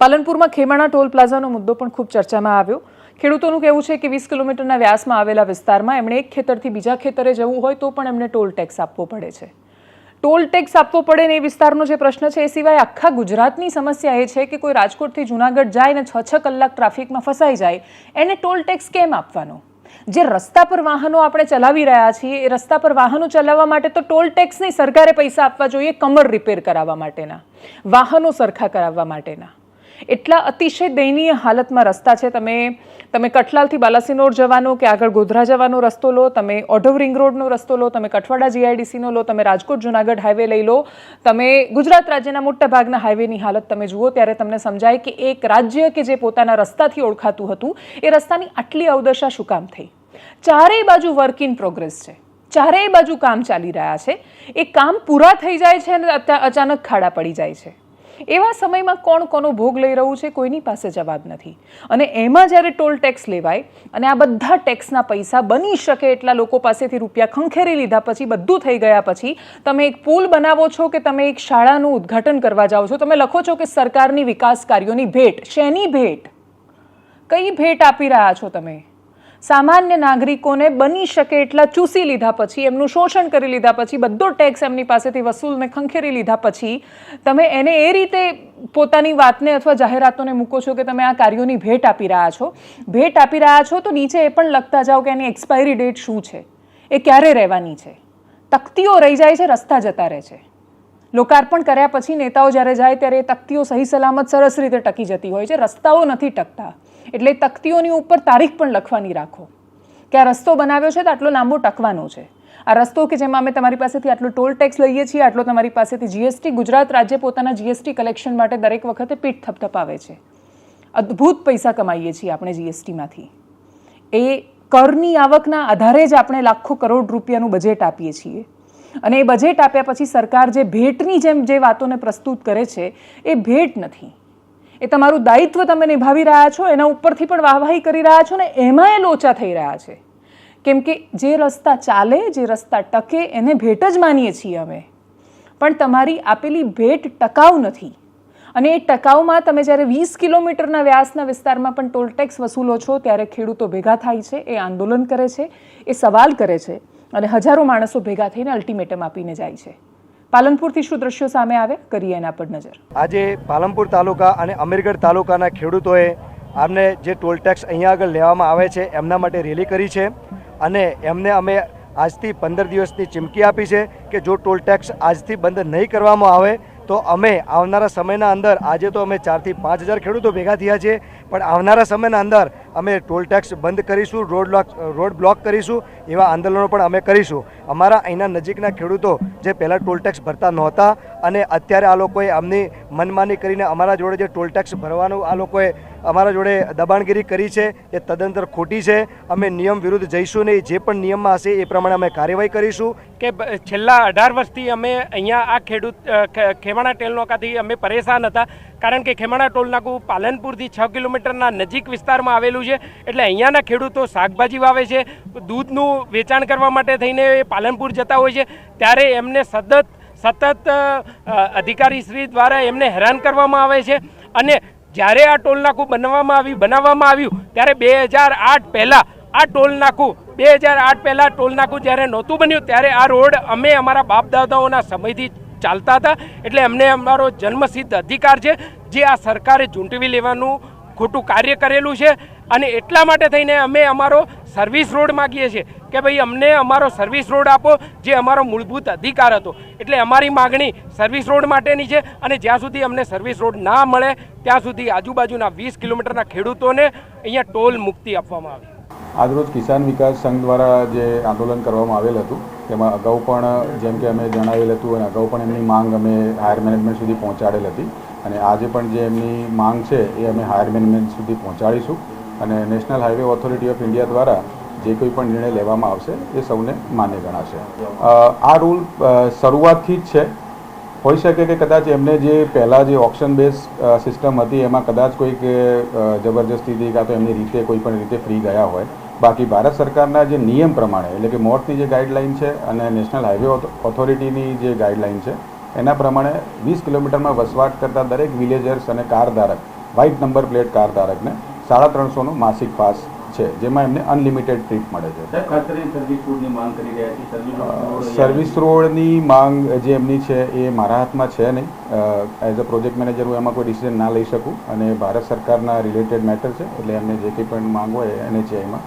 પાલનપુરમાં Khemana toll પ્લાઝાનો મુદ્દો પણ ખૂબ ચર્ચામાં આવ્યો. ખેડૂતોનું કહેવું છે કે વીસ કિલોમીટરના વ્યાસમાં આવેલા વિસ્તારમાં એમણે એક ખેતરથી બીજા ખેતરે જવું હોય તો પણ એમને ટોલ ટેક્સ આપવો પડે છે. ટોલ ટેક્સ આપવો પડે ને એ વિસ્તારનો જે પ્રશ્ન છે, એ સિવાય આખા ગુજરાતની સમસ્યા એ છે કે કોઈ રાજકોટથી જુનાગઢ જાય ને છ છ કલાક ટ્રાફિકમાં ફસાઈ જાય, એને ટોલ ટેક્સ કેમ આપવાનો? જે રસ્તા પર વાહનો આપણે ચલાવી રહ્યા છીએ, એ રસ્તા પર વાહનો ચલાવવા માટે તો ટોલ ટેક્સની સરકારે પૈસા આપવા જોઈએ કમર રિપેર કરાવવા માટેના, વાહનો સરખા કરાવવા માટેના. એટલા અતિશય દયનીય હાલતમાં રસ્તા છે. તમે તમે કઠલાલથી બાલાસિનોર જવાનો કે આગળ ગોધરા જવાનો રસ્તો લો, તમે ઓઢવ રિંગ રોડનો રસ્તો લો, તમે કઠવાડા જીઆઈડીસીનો લો, તમે રાજકોટ જુનાગઢ હાઈવે લઈ લો, તમે ગુજરાત રાજ્યના મોટા ભાગના હાઈવેની હાલત તમે જુઓ ત્યારે તમને સમજાય કે એક રાજ્ય કે જે પોતાના રસ્તાથી ઓળખાતું હતું, એ રસ્તાની આટલી અવદશા શું કામ થઈ? ચારેય બાજુ વર્ક ઇન પ્રોગ્રેસ છે. ચારેય બાજુ કામ ચાલી રહ્યા છે. એ કામ પૂરા થઈ જાય છે અને અચાનક ખાડા પડી જાય છે. એવા સમયમાં કોણ કોનો ભોગ લઈ રહ્યું છે કોઈની પાસે જવાબ નથી. અને એમાં જ્યારે ટોલ ટેક્સ લેવાય અને આ બધા ટેક્સના પૈસા બની શકે એટલા લોકો પાસેથી રૂપિયા ખંખેરી લીધા પછી, બધું થઈ ગયા પછી, તમે એક પુલ બનાવો છો કે તમે એક શાળાનું ઉદ્ઘાટન કરવા જાઓ છો? તમે લખો છો કે સરકારની વિકાસ કાર્યોની ભેટ. શેની ભેટ? કઈ ભેટ આપી રહ્યા છો તમે? સામાન્ય નાગરિકોને બની શકે એટલા ચૂસી લીધા પછી, એમનું શોષણ કરી લીધા પછી, બધો ટેક્સ એમની પાસેથી વસૂલને ખંખેરી લીધા પછી, તમે એને એ રીતે પોતાની વાતને અથવા જાહેરાતોને મૂકો છો કે તમે આ કાર્યોની ભેટ આપી રહ્યા છો. ભેટ આપી રહ્યા છો તો નીચે એ પણ લખતા જાઓ કે એની એક્સપાયરી ડેટ શું છે? એ ક્યારે રહેવાની છે? તકતીઓ રહી જાય છે, રસ્તા જતા રહે છે. લોકાર્પણ કર્યા પછી નેતાઓ જ્યારે જાય ત્યારે એ તકતીઓ સહી સલામત સરસ રીતે ટકી જતી હોય છે. રસ્તાઓ નથી ટકતા. એટલે તકતીઓની ઉપર તારીખ પણ લખવાની રાખો. કે આ રસ્તો બનાવ્યો છે તો આટલો લાંબો ટકવાનો છે. આ રસ્તો કે જેમાં અમે તમારી પાસેથી આટલો ટોલ ટેક્સ લઈએ છીએ, આટલો તમારી પાસેથી જીએસટી ગુજરાત રાજ્ય પોતાના જીએસટી કલેક્શન માટે દરેક વખતે પીઠ થપથપાવે છે. અદ્ભુત પૈસા કમાઈએ છીએ આપણે જીએસટીમાંથી એ કરની આવકના આધારે જ આપણે લાખો કરોડ રૂપિયાનું બજેટ આપીએ છીએ. અને એ બજેટ આપ્યા પછી સરકાર જે ભેટની જેમ જે વાતોને પ્રસ્તુત કરે છે, એ ભેટ નથી. એ તમારું દાયિત્વ તમે નિભાવી રહ્યા છો, એના ઉપરથી પણ વાહવાહી કરી રહ્યા છો ને એમાં એ લોચા થઈ રહ્યા છે. કેમ કે જે રસ્તા ચાલે, જે રસ્તા ટકે, એને ભેટ જ માનીએ છીએ અમે. પણ તમારી આપેલી ભેટ ટકાઉ નથી. અને એ ટકાઉમાં તમે જ્યારે વીસ કિલોમીટરના વ્યાસના વિસ્તારમાં પણ ટોલ ટેક્સ વસૂલો છો, ત્યારે ખેડૂતો ભેગા થાય છે, એ આંદોલન કરે છે, એ સવાલ કરે છે. અને હજારો માણસો ભેગા થઈને અલ્ટિમેટમ આપીને જાય છે. પાલનપુરથી શું દ્રશ્યો સામે આવે? કરીએ એના પર નજર. આજે પાલનપુર તાલુકા અને અમીરગઢ તાલુકાના ખેડૂતોએ આમને જે ટોલ ટેક્સ અહીંયા આગળ લેવામાં આવે છે, એમના માટે રેલી કરી છે અને એમને અમે આજથી પંદર દિવસની ચીમકી આપી છે કે જો ટોલ ટેક્સ આજથી બંધ નહીં કરવામાં આવે, તો અમે આવનારા સમયના અંદર, આજે તો અમે ચારથી પાંચ હજાર ખેડૂતો ભેગા થયા છે પણ આવનારા સમયના અંદર અમે ટોલ ટેક્સ બંધ કરીશું રોડ બ્લોક રોડ બ્લોક કરીશું, એવા આંદોલનો પણ અમે કરીશું. અમારા અહીંના નજીકના ખેડૂતો જે પહેલાં ટોલ ટેક્સ ભરતા નહોતા અને અત્યારે આ લોકોએ આમની મનમાની કરીને અમારા જોડે જે ટોલ ટેક્સ ભરવાનું આ લોકોએ અમારા જોડે દબાણગીરી કરી છે, એ તદંતર ખોટી છે. અમે નિયમ વિરુદ્ધ જઈશું નહીં જે પણ નિયમમાં હશે એ પ્રમાણે અમે કાર્યવાહી કરીશું. કે છેલ્લા અઢાર વર્ષથી અમે અહીંયા આ ખેડૂત ખેમાણા ટેલનોકાથી અમે પરેશાન હતા. કારણ કે ખેમાણા ટોલ નાકું પાલનપુરથી છ કિલોમીટરના નજીક વિસ્તારમાં આવેલું છે. એટલે અહીંયાના ખેડૂતો શાકભાજી વાવે છે. દૂધનું વેચાણ કરવા માટે થઈને એ પાલનપુર જતા હોય છે, ત્યારે એમને સતત સતત અધિકારીશ્રી દ્વારા એમને હેરાન કરવામાં આવે છે. અને જ્યારે આ ટોલ નાકું બનાવવામાં આવ્યું બનાવવામાં આવ્યું, ત્યારે બે હજાર આઠ પહેલાં આ ટોલ નાકું, બે હજાર આઠ પહેલાં ટોલ નાકું જ્યારે નહોતું બન્યું, ત્યારે આ રોડ અમે અમારા બાપ દાદાઓના સમયથી ચાલતા હતા. એટલે અમને અમારો જન્મસિદ્ધ અધિકાર છે, જે આ સરકારે ઝૂંટવી લેવાનું ખોટું કાર્ય કરેલું છે. અને એટલા માટે થઈને અમે અમારો સર્વિસ રોડ માગીએ છીએ. કે ભાઈ અમને અમારો સર્વિસ રોડ આપો, જે અમારો મૂળભૂત અધિકાર હતો. એટલે અમારી માગણી સર્વિસ રોડ માટેની છે અને જ્યાં સુધી અમને સર્વિસ રોડ ના મળે, ત્યાં સુધી આજુબાજુના વીસ કિલોમીટરના ખેડૂતોને અહીંયા ટોલ મુક્તિ આપવામાં આવે. આજરોજ કિસાન વિકાસ સંઘ દ્વારા જે આંદોલન કરવામાં આવેલ હતું, તેમાં અગાઉ પણ જેમ કે અમે જણાવેલ હતું અને અગાઉ પણ એમની માંગ અમે હાયર મેનેજમેન્ટ સુધી પહોંચાડેલ હતી અને આજે પણ જે એમની માંગ છે એ અમે હાયર મેનેજમેન્ટ સુધી પહોંચાડીશું અને national highway authority of India દ્વારા જે કોઈ પણ નિર્ણય લેવામાં આવશે, એ સૌને માન્ય ગણાશે. આ રૂલ શરૂઆતથી જ છે. હોઈ શકે કે કદાચ એમને જે પહેલાં જે ઓપ્શન બેઝ સિસ્ટમ હતી, એમાં કદાચ કોઈક જબરજસ્તીથી કાં તો એમની રીતે, કોઈ પણ રીતે ફ્રી ગયા હોય. બાકી ભારત સરકારના જે નિયમ પ્રમાણે, એટલે કે મોટની જે ગાઈડલાઇન છે અને નેશનલ હાઈવે ઓથોરિટીની જે ગાઈડલાઇન છે, એના પ્રમાણે વીસ કિલોમીટરમાં વસવાટ કરતા દરેક વિલેજર્સ અને કાર ધારક વ્હાઇટ નંબર પ્લેટ કાર ધારકને સાડા ત્રણસોનો માસિક પાસ છે જેમાં એમને અનલિમિટેડ ટ્રીપ મળે છે. સર્વિસ રોડની માંગ જે એમની છે એ મારા હાથમાં છે નહીં. એઝ અ પ્રોજેક્ટ મેનેજર હું એમાં કોઈ ડિસિઝન ના લઈ શકું અને ભારત સરકારના રિલેટેડ મેટર છે એટલે એમને જે કંઈ પણ માંગ હોય એને છે એમાં.